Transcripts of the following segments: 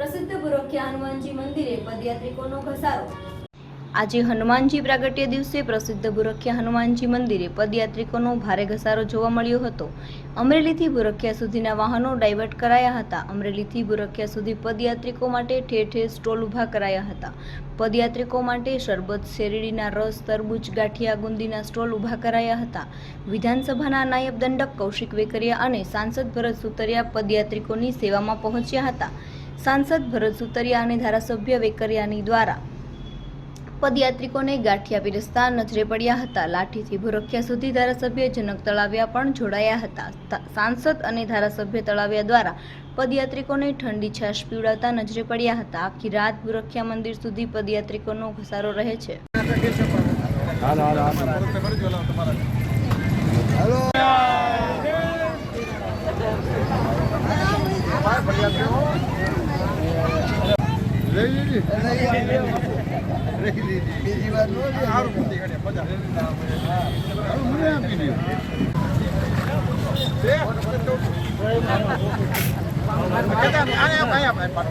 પ્રસિદ્ધ ગુરખ્યા હનુમાનજી મંદિરે પદયાત્રિકોનો ઘસારો. આજે હનુમાનજી પ્રાગટ્ય દિવસે પ્રસિદ્ધ ભુરખ્યા હનુમાનજી મંદિરે પદયાત્રિકોનો ભારે ઘસારો જોવા મળ્યો હતો. અમરેલીથી ભુરખ્યા સુધીના વાહનો ડાયવર્ટ કરાયા હતા. અમરેલીથી ભુરખ્યા સુધી પદયાત્રિકો માટે ઠેર ઠેર સ્ટોલ ઊભા કરાયા હતા. પદયાત્રિકો માટે શરબત, શેરડીના રસ, તરબૂચ, ગાંઠિયા ગુંદીના સ્ટોલ ઊભા કરાયા હતા. વિધાનસભાના નાયબ દંડક કૌશિક વેકરિયા અને સાંસદ ભરત સુતરિયા પદયાત્રિકોની સેવામાં પહોંચ્યા હતા. સાંસદ ભરત સુતરિયા અને ધારાસભ્ય વેકરિયાની દ્વારા પદયાત્રિકોને ગાંઠિયા પીરસતા નજરે પડ્યા હતા. લાઠીથી ભુરખિયા સુધી ધારાસભ્ય જનક તળાવિયા પણ જોડાયા હતા. સાંસદ અને ધારાસભ્ય તળાવિયા દ્વારા પદયાત્રિકોને ઠંડી છાશ પીવડાવતા નજરે પડ્યા હતા. આખી રાત ભુરખિયા મંદિર સુધી પદયાત્રિકોનો ઘસારો રહે છે. બીજી વાર નો માકે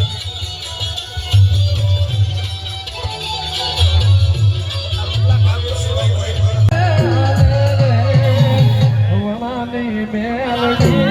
melody